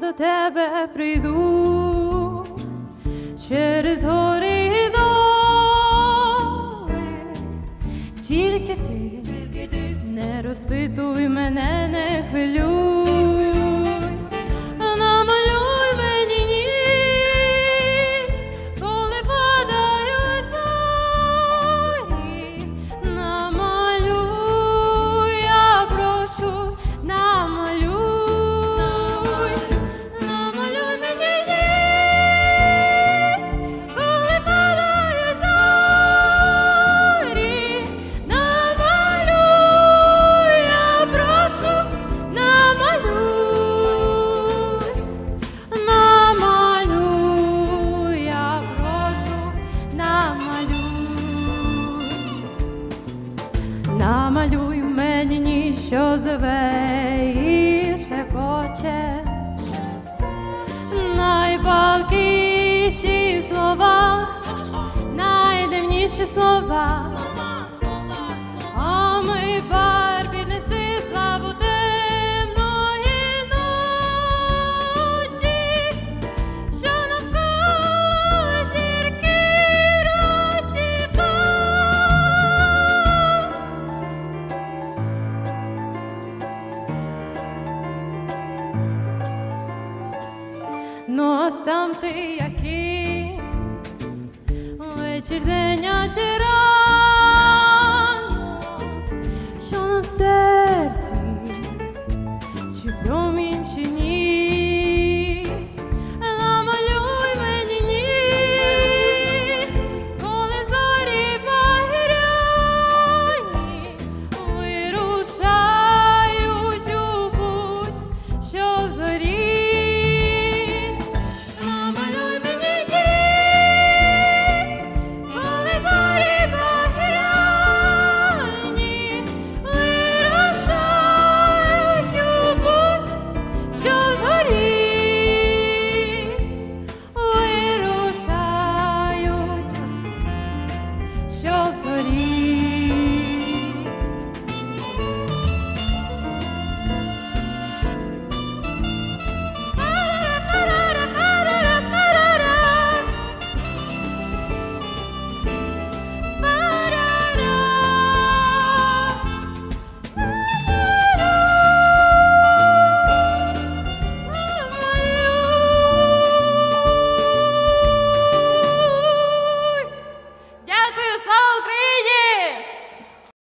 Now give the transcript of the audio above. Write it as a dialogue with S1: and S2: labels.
S1: до тебе прийду через гори і доли. Тільки ти, не розпитуй мене, не хвилюй, намалюй мені ніщо зве і шепоче найпалкіші слова, найдивніші слова. Ну а сам ти який? Вечір день чи